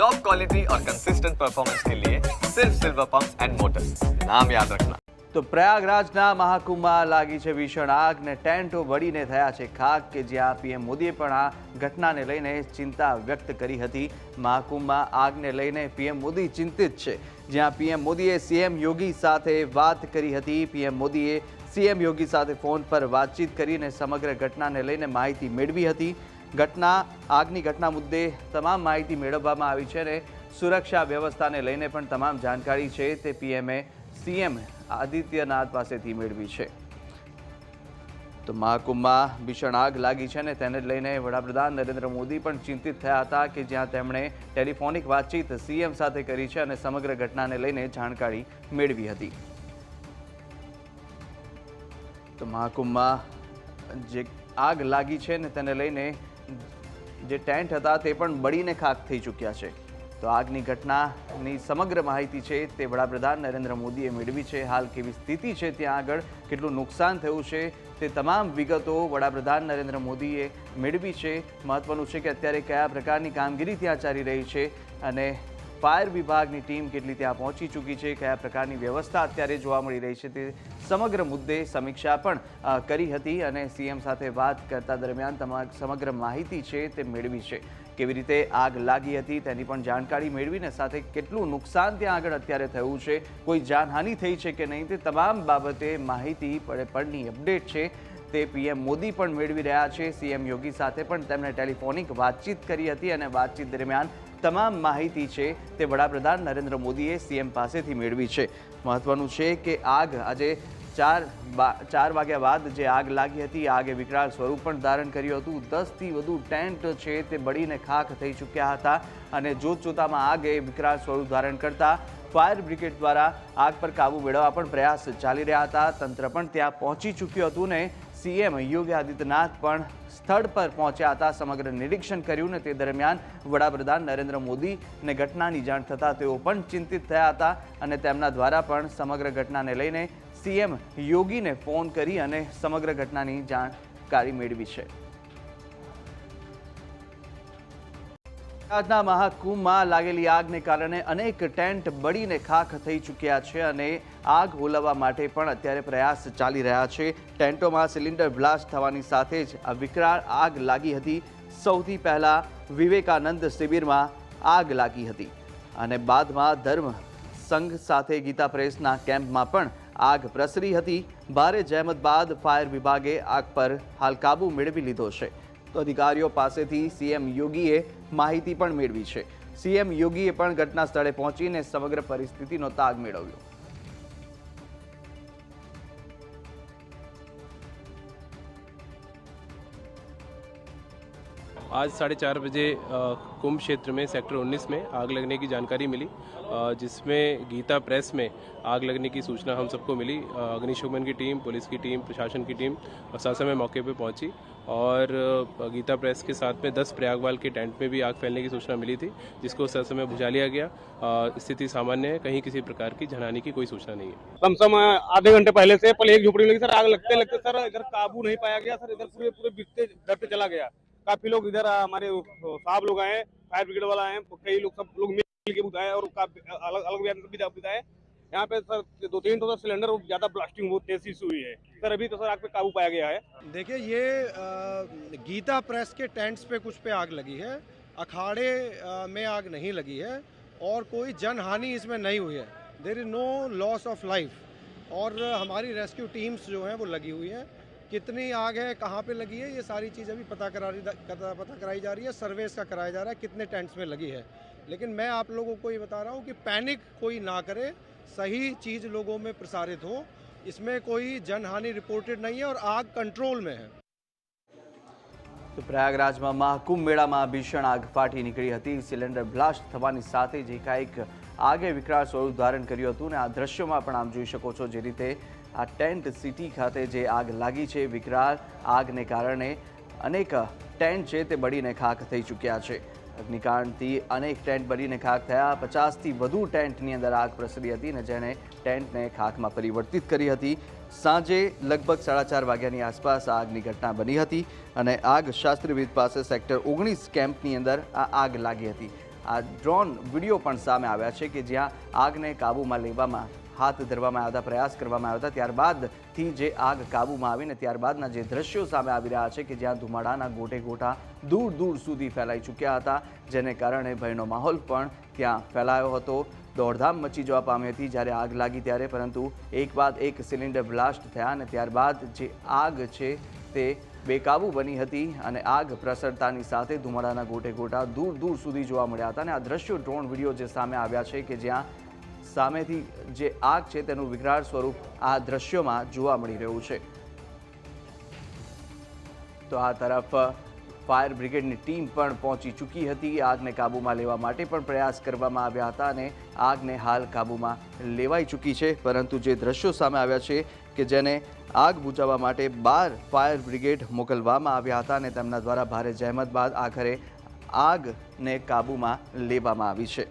Top quality और consistent performance के लिए सिर्फ सिल्वर पंप एंड मोटर्स नाम याद रखना તો પ્રયાગરાજના મહાકુંભમાં લાગી છે ભીષણ આગ ને ટેન્ટો બળીને થયા છે ખાક કે જ્યાં પીએમ મોદીએ પણ આ ઘટનાને લઈને ચિંતા વ્યક્ત કરી હતી મહાકુંભમાં આગને લઈને પીએમ મોદી ચિંતિત છે જ્યાં પીએમ મોદીએ સીએમ યોગી સાથે વાત કરી હતી પીએમ મોદીએ સીએમ યોગી સાથે ફોન પર વાતચીત કરીને સમગ્ર ઘટનાને લઈને માહિતી મેળવી હતી ઘટના, આગની ઘટના મુદ્દે તમામ માહિતી મેળવવામાં આવી છે અને સુરક્ષા વ્યવસ્થાને લઈને પણ તમામ જાણકારી છે. તે પીએમએ સીએમ આદિત્યનાથ પાસેથી મેળવી છે. તો મહાકુંભમાં ભીષણ આગ લાગી છે ને તેને લઈને વડાપ્રધાન નરેન્દ્ર મોદી પણ ચિંતિત થયા હતા કે જ્યાં તેમણે ટેલિફોનિક વાતચીત સીએમ સાથે કરી છે અને સમગ્ર ઘટનાને લઈને જાણકારી મેળવી હતી. તો મહાકુંભમાં જે આગ લાગી છે ને તેને લઈને જે ટેન્ટ હતા તે પણ બળીને ખાક થઈ ચૂક્યા છે. તો આગની ઘટનાની સમગ્ર માહિતી છે તે વડાપ્રધાન નરેન્દ્ર મોદીએ મેળવી છે. હાલ કેવી સ્થિતિ છે ત્યાં આગળ, કેટલું નુકસાન થયું છે તે તમામ વિગતો વડાપ્રધાન નરેન્દ્ર મોદીએ મેળવી છે. મહત્વનું છે કે અત્યારે કયા પ્રકારની કામગીરી ત્યાં ચાલી રહી છે અને ફાયર વિભાગની ટીમ કેટલી ત્યાં પહોંચી ચૂકી છે, કયા પ્રકારની વ્યવસ્થા અત્યારે જોવા મળી રહી છે તે સમગ્ર મુદ્દે સમીક્ષા પણ કરી હતી અને સીએમ સાથે વાત કરતા દરમિયાન તમામ સમગ્ર માહિતી છે તે મેળવી છે. કેવી રીતે આગ લાગી હતી તેની પણ જાણકારી મેળવીને સાથે કેટલું નુકસાન ત્યાં આગળ અત્યારે થયું છે, કોઈ જાનહાનિ થઈ છે કે નહીં તે તમામ બાબતે માહિતી પડે, પડની અપડેટ છે. તે પીએમ મોદી પણ મેળવી રહ્યા છે. સીએમ યોગી સાથે પણ તેમણે ટેલિફોનિક વાતચીત કરી હતી અને વાતચીત દરમિયાન તમામ માહિતી છે તે વડાપ્રધાન નરેન્દ્ર મોદીએ સીએમ પાસેથી મેળવી છે. મહત્વનું છે કે આગ આજે ચાર ચાર વાગ્યા બાદ જે આગ લાગી હતી, આગે વિકરાળ સ્વરૂપ પણ ધારણ કર્યું હતું. દસથી વધુ ટેન્ટ છે તે બળીને ખાખ થઈ ચૂક્યા હતા અને જોત જોતામાં આગે વિકરાળ સ્વરૂપ ધારણ કરતા ફાયર બ્રિગેડ દ્વારા આગ પર કાબૂ મેળવવા પણ પ્રયાસ ચાલી રહ્યા હતા. તંત્ર પણ ત્યાં પહોંચી ચૂક્યું હતું ને સીએમ યોગી આદિત્યનાથ પણ સ્થળ પર પહોંચ્યા હતા. સમગ્ર નિરીક્ષણ કર્યું ને તે દરમિયાન વડાપ્રધાન નરેન્દ્ર મોદીને ઘટનાની જાણ થતાં તેઓ પણ ચિંતિત થયા હતા અને તેમના દ્વારા પણ સમગ્ર ઘટનાને લઈને સીએમ યોગીને ફોન કરી અને સમગ્ર ઘટનાની જાણકારી મેળવી છે. આજના મહાકુંભમાં લાગેલી આગને કારણે અનેક ટેન્ટ બળીને ખાખ થઈ ચૂક્યા છે અને આગ ઓલવવા માટે પણ અત્યારે પ્રયાસ ચાલી રહ્યા છે. ટેન્ટોમાં સિલિન્ડર બ્લાસ્ટ થવાની સાથે જ આ વિકરાળ આગ લાગી હતી. સૌથી પહેલાં વિવેકાનંદ શિબિરમાં આગ લાગી હતી અને બાદમાં ધર્મ સંઘ સાથે ગીતા પ્રેસના કેમ્પમાં પણ આગ પ્રસરી હતી. ભારે જહેમત બાદ ફાયર વિભાગે આગ પર હાલ કાબુ મેળવી લીધો છે. અધિકારીઓ પાસેથી સીએમ યોગીએ માહિતી પણ મેળવી છે સીએમ યોગીએ પણ ઘટના સ્થળે પહોંચીને સમગ્ર પરિસ્થિતિનો તાગ મેળવ્યો आज साढ़े चार बजे अ, कुंभ क्षेत्र में सेक्टर 19 में आग लगने की जानकारी मिली जिसमें गीता प्रेस में आग लगने की सूचना हम सबको मिली। अग्निशमन की टीम, पुलिस की टीम, प्रशासन की टीम और साथ समय मौके पे पहुँची और गीता प्रेस के साथ में 10 प्रयागवाल के टेंट में भी आग फैलने की सूचना मिली थी, जिसको सर समय बुझा लिया गया। स्थिति सामान्य है, कहीं किसी प्रकार की जनहानि की कोई सूचना नहीं है। कम से आधे घंटे पहले से पहले एक झोपड़ी लगी सर, आग लगते लगते, सर, इधर काबू नहीं पाया गया, सर, इधर पूरे पूरे बिकते घर पे चला गया। काफ़ी लोग इधर हमारे साहब लोग आए, फायर ब्रिगेड वाला आए कई लोग सब लोग मिल के बुझाए और अलग अलग भी बुझाए। यहाँ पे सर दो तीन तो सर सिलेंडर ज़्यादा ब्लास्टिंग बहुत तेज़ी से हुई है। सर, अभी तो सर आग पे काबू पाया गया है। देखिए, ये गीता प्रेस के टेंट्स पे कुछ पे आग लगी है। अखाड़े में आग नहीं लगी है और कोई जनहानि इसमें नहीं हुई है। There is no loss of life और हमारी रेस्क्यू टीम्स जो हैं वो लगी हुई हैं। कितनी आग है कहाँ पे लगी है ये सारी चीज़ अभी पता करा रही पता पता कराई जा रही है सर्वे इसका कराया जा रहा है कितने टेंट्स में लगी है लेकिन मैं आप लोगों को ये बता रहा हूँ कि पैनिक कोई ना करे सही चीज़ लोगों में प्रसारित हो इसमें कोई जनहानि रिपोर्टेड नहीं है और आग कंट्रोल में है તો પ્રયાગરાજમાં મહાકુંભ મેળામાં ભીષણ આગ ફાટી નીકળી હતી સિલિન્ડર બ્લાસ્ટ થવાની સાથે જ એકાએક આગે વિકરાળ સ્વરૂપ ધારણ કર્યું હતું ને આ દ્રશ્યોમાં પણ આપ જોઈ શકો છો જે રીતે આ ટેન્ટ સિટી ખાતે જે આગ લાગી છે, વિકરાળ આગને કારણે અનેક ટેન્ટ છે તે બળીને ખાખ થઈ ચૂક્યા છે. અગ્નિકાંડથી અનેક ટેન્ટ બળીને ખાખ થયા. પચાસથી વધુ ટેન્ટની અંદર આગ પ્રસરી હતી ને જેણે ટેન્ટને ખાખમાં પરિવર્તિત કરી હતી. સાંજે લગભગ સાડા ચાર વાગ્યાની આસપાસ આગની ઘટના બની હતી અને આગ શાસ્ત્રીવિદ પાસે સેક્ટર ઓગણીસ કેમ્પની અંદર આ આગ લાગી હતી. આ ડ્રોન વીડિયો પણ સામે આવ્યા છે કે જ્યાં આગને કાબૂમાં લેવામાં હાથ ધરવામાં આવ્યા હતા પ્રયાસ કરવામાં આવ્યા હતા ત્યારબાદથી જે આગ કાબૂમાં આવીને ત્યારબાદના જે દ્રશ્યો સામે આવી રહ્યા છે કે જ્યાં ધુમાડાના ગોટે ગોટા દૂર દૂર સુધી ફેલાઈ ચૂક્યા હતા, જેને કારણે ભયનો માહોલ પણ ત્યાં ફેલાયો હતો. દોડધામ મચી જવા પામી હતી જ્યારે આગ લાગી ત્યારે, પરંતુ એક બાદ એક સિલિન્ડર બ્લાસ્ટ થયા અને ત્યારબાદ જે આગ છે તે બેકાબૂ બની હતી અને આગ પ્રસરતાની સાથે ધુમાડાના ગોટે ગોટા દૂર દૂર સુધી જોવા મળ્યા હતા. અને આ દ્રશ્યો ડ્રોન વીડિયો જે સામે આવ્યા છે કે જ્યાં સામેથી જે આગ છે તેનું વિકરાળ સ્વરૂપ આ દ્રશ્યોમાં જોવા મળી રહ્યું છે. તો આ તરફ ફાયર બ્રિગેડની ટીમ પણ પહોંચી ચૂકી હતી. આગને કાબૂમાં લેવા માટે પણ પ્રયાસ કરવામાં આવ્યા હતા અને આગને હાલ કાબૂમાં લેવાઈ ચૂકી છે. પરંતુ જે દ્રશ્યો સામે આવ્યા છે કે જેને આગ બુજાવવા માટે બાર ફાયર બ્રિગેડ મોકલવામાં આવ્યા હતા અને તેમના દ્વારા ભારે જહેમત બાદ આખરે આગને કાબૂમાં લેવામાં આવી છે.